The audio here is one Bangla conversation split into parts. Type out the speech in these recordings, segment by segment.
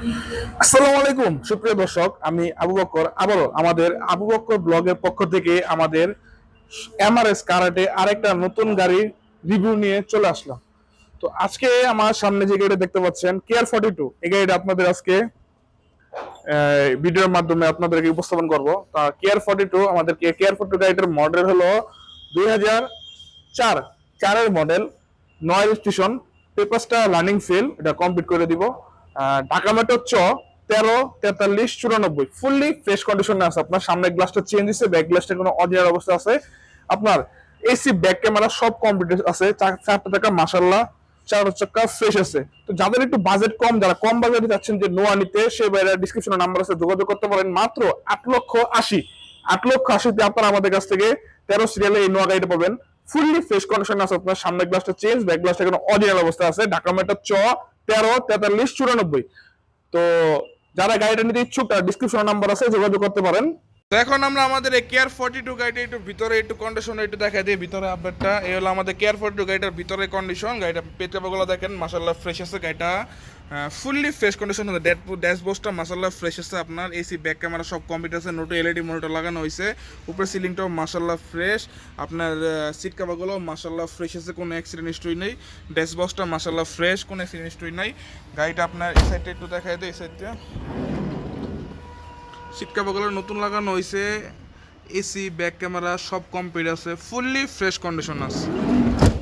আসসালামু আলাইকুম, সুপ্রিয় দর্শক, আমি আবু বক্কর। আবারও আমাদের আবু বক্কর ব্লগের পক্ষ থেকে আমাদের এমআরএস কারাটে আরেকটা নতুন গাড়ি রিভিউ নিয়ে চলে আসলাম। তো আজকে আমার সামনে যে গাড়িটা দেখতে পাচ্ছেন কেয়ার ফর্টি টু এই গাড়িটা আপনাদের আজকে ভিডিওর মাধ্যমে আপনাদেরকে উপস্থাপন করব। তা কেয়ার ফর্টি টু আমাদের কেয়ার ফর্টি টু গাড়িটার মডেল হলো দুই হাজার চার। চারের মডেল নয় স্টেশন পেপারসটা লার্নিং ফেল এটা কমপ্লিট করে দিব। ঢাকা মেট্রো চ তেরো, তেতাল্লিশ, চুরানব্বই। ফুললি ফ্রেশ কন্ডিশনে আছে। আপনার সামনের গ্লাসটা চেঞ্জ হয়েছে ব্যাক গ্লাসটা কোনো অরিজিনাল অবস্থা আছে। আপনার এসি ব্যাক ক্যামেরা সব কমপ্লিট আছে। চারটা টাকা মাসাল্লাহ চার চাকা ফ্রেশ আছে। তো যাদের একটু বাজেট কম, যারা কম বাজেটে যাচ্ছেন যে নোয়া নিতে সে বাইরে ডিসক্রিপশনে নাম্বার আছে, যোগাযোগ করতে পারেন। মাত্র আট লক্ষ আশি। আট লক্ষ আশিতে আপনারা আমাদের কাছ থেকে তেরো সিরিয়ালে এই নোয়া গাড়িটা পাবেন। ফুললি ফ্রেশ কন্ডিশন আছে। আপনার সামনের গ্লাসটা চেঞ্জ ব্যাক গ্লাসটা কোনো অরিজিনাল অবস্থা আছে। ঢাকা মেটার চ তেরো, তেতাল্লিশ, চুরানব্বই। তো যারা গাড়িটা নিতে ইচ্ছুক, তারা ডিসক্রিপশন নাম্বার আছে, যোগাযোগ করতে পারেন। তো এখন আমরা আমাদের এই কেয়ার ফর্টি টু গাড়িটা একটু ভিতরে একটু কন্ডিশন একটু দেখা দিই, ভিতরে আপডেটটা এই হলো আমাদের কেয়ার ফর্টি টু গাড়িটার ভিতরে কন্ডিশন গাড়িটা পেটকাপাগুলো দেখেন মাসাল্লাহ ফ্রেশ আছে গাড়িটা। ফুললি ফ্রেশ কন্ডিশন ড্যাট ড্যাশবোর্ডটা মাসাল্লাহ ফ্রেশ আছে আপনার। এসি ব্যাক ক্যামেরা সব কমপ্লিট আছে। নোটো এলইডি মনিটর লাগানো হয়েছে। উপরে সিলিংটাও মাসাল্লাহ ফ্রেশ আপনার সিট কাভারগুলো মাসাল্লাহ ফ্রেশ আছে। কোনো অ্যাক্সিডেন্ট হিস্ট্রি নেই। ড্যাশবক্সটা মাসাল্লাহ ফ্রেশ কোনো অ্যাক্সিডেন্ট হিস্ট্রি নেই। গাড়িটা আপনার এই সাইডটা একটু দেখাই দেয় এই সাইডটা সিট কাভারগুলো নতুন লাগানো হয়েছে এসি ব্যাক ক্যামেরা সব কমপ্লিট আছে। ফুললি ফ্রেশ কন্ডিশন আছে।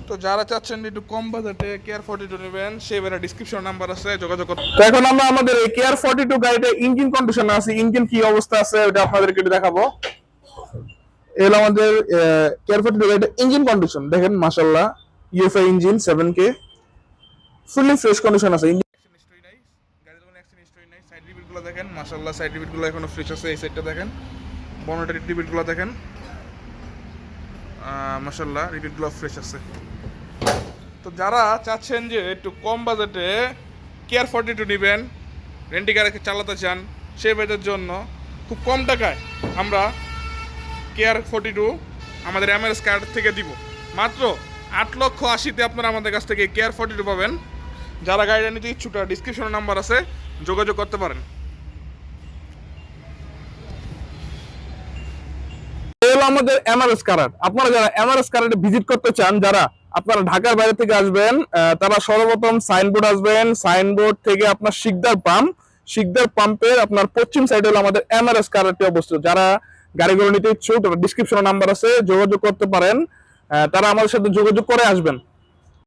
তো যারা চাচ্ছেন একটু কম বাজেটে কেয়ার ফর্টি টু নেবেন, সেই বেলা ডিসক্রিপশন নাম্বার আছে, যোগাযোগ তো এখন আমরা আমাদের এই কেয়ার ফর্টি টু গাড়িটা ইঞ্জিন কন্ডিশন আছে। ইঞ্জিন কি অবস্থা আছে, ওটা আপনাদেরকে একটু দেখাবো। এগুলো আমাদের কেয়ার ফর্টি টু গাড়িটা ইঞ্জিন কন্ডিশন দেখেন মাসাল্লাহ UFI engine seven K fully fresh condition আছে engine- অ্যাক্সিডেন্ট হিস্ট্রি নাই গাড়িতে কোনো অ্যাক্সিডেন্ট হিস্ট্রি নাই সাইড রিপিটগুলো দেখেন মাশাল্লাহ সাইড রিপিটগুলো এখনও ফ্রেশ আছে, এই সাইডটা দেখেন। দেখেন। রিপিটগুলো ফ্রেশ আছে। তো যারা চাচ্ছেন যে একটু কম বাজেটে কেয়ার ফর্টি টু নেবেন, রেন্টি গাড়ি চালাতে চান, সেই বেদের জন্য খুব কম টাকায় আমরা কেয়ার ফর্টি টু আমাদের এমআরএস কার্ড থেকে দিব। মাত্র আট লক্ষ আশিতে আপনারা আমাদের কাছ থেকে কেয়ার ফর্টি টু পাবেন। যারা গাড়িটা নিতে ইচ্ছুক, তারা ডিসক্রিপশনে নাম্বার আছে, যোগাযোগ করতে পারেন। আমাদের এমআরএস কারাট আপনারা যারা এমআরএস ভিজিট করতে চান, যারা আপনারা ঢাকার বাইরে থেকে আসবেন তারা সর্বপ্রথম সাইনবোর্ড আসবেন। সাইনবোর্ড থেকে আপনার শিকদার পাম্প শিকদার পাম্পের আপনার পশ্চিম সাইডে হলো আমাদের এমআরএস কারাটে অবস্থিত। যারা গাড়িগুলো নিতে ইচ্ছুক তারা ডিসক্রিপশনে নাম্বার আছে, যোগাযোগ করতে পারেন। তারা আমাদের সাথে যোগাযোগ করে আসবেন।